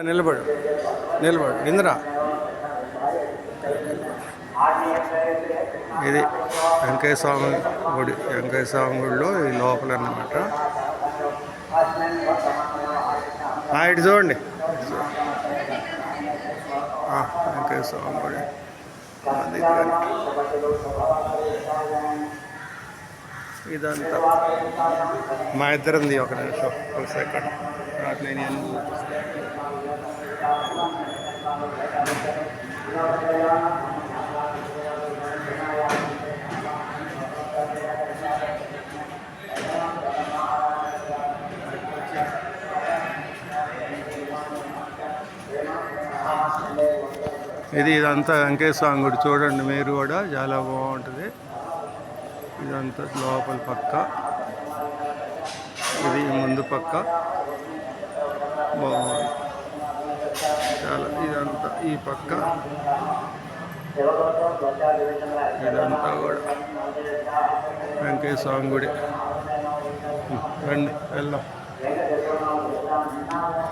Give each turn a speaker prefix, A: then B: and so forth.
A: నిలబడు నిలబడు. ఇందిరా. ఇది వెంకయ్య స్వామి గుడి వెంకయ్య స్వామి గుడిలో ఈ లోపల అన్నమాట ఇటు చూడండి. వెంకయ్య స్వామి గుడి. అది ఇదంతా. మా ఇద్దరిది ఒక నిమిషం ఒక సెకండ్. తర్వాత నేను ఇది ఇదంతా వెంకటేశ్వర స్వామి గుడి. చూడండి మీరు కూడా చాలా బాగుంటుంది. ఇదంతా లోపల పక్క. ఇది ముందు పక్క. బాగుంది. చాలా ఇదంతా ఈ పక్క. ఇదంతా కూడా వెంకయ్య స్వామి గుడి. రండి వెళ్దాం.